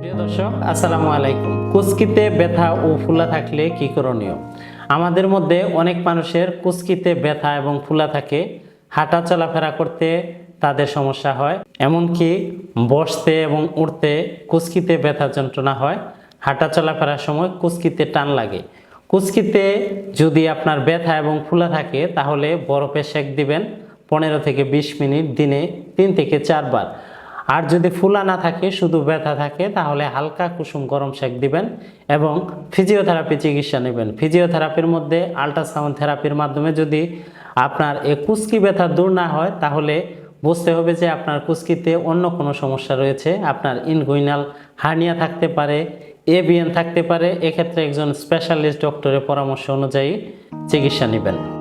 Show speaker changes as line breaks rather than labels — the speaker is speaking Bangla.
প্রিয় দর্শক, আসসালামু আলাইকুম। কুস্কিতে ব্যথা ও ফুলা থাকলে কি করণীয়? আমাদের মধ্যে অনেক মানুষের কুস্কিতে ব্যথা এবং ফুলা থাকে। হাঁটা চলাফেরা করতে তাদের সমস্যা হয়। এমনকি বসতে এবং উঠতে কুস্কিতে ব্যথা যন্ত্রণা হয়। হাঁটা চলাফেরার সময় কুস্কিতে টান লাগে। কুস্কিতে যদি আপনার ব্যথা এবং ফুলা থাকে, তাহলে বরফে সেঁক দিবেন পনেরো থেকে বিশ মিনিট, দিনে তিন থেকে চারবার। আর যদি ফুলা না থাকে, শুধু ব্যথা থাকে, তাহলে হালকা কুসুম গরম সেক দিবেন এবং ফিজিওথেরাপি চিকিৎসা নেবেন। ফিজিওথেরাপির মধ্যে আল্ট্রাসাউন্ড থেরাপির মাধ্যমে যদি আপনার এ কুস্কি ব্যথা দূর না হয়, তাহলে বুঝতে হবে যে আপনার কুস্কিতে অন্য কোনো সমস্যা রয়েছে। আপনার ইনগুইনাল হার্নিয়া থাকতে পারে এবিএন থাকতে পারে। এক্ষেত্রে একজন স্পেশালিস্ট ডক্টরের পরামর্শ অনুযায়ী চিকিৎসা নেবেন।